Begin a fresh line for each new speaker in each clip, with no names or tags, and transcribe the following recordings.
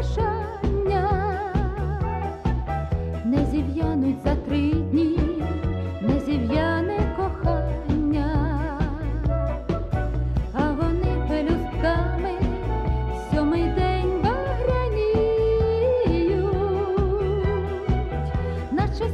бажання. Не зів'януть за три дні, не зів'яне кохання, а вони пелюстками сьомий день багряніють, наче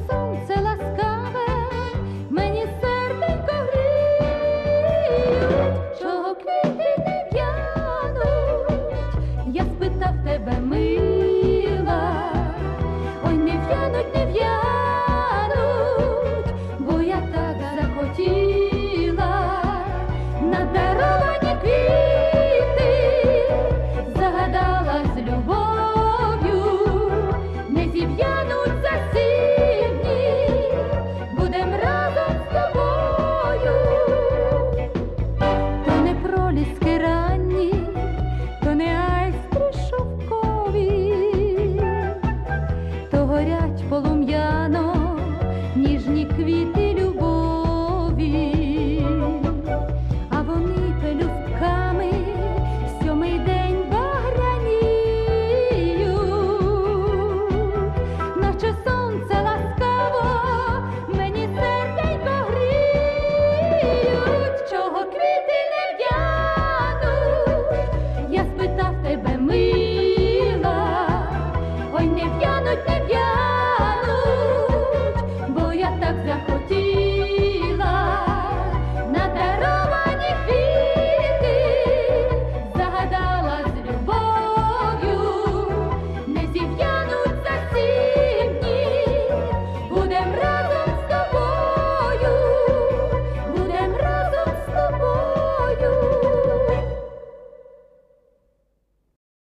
то горять полум'яно.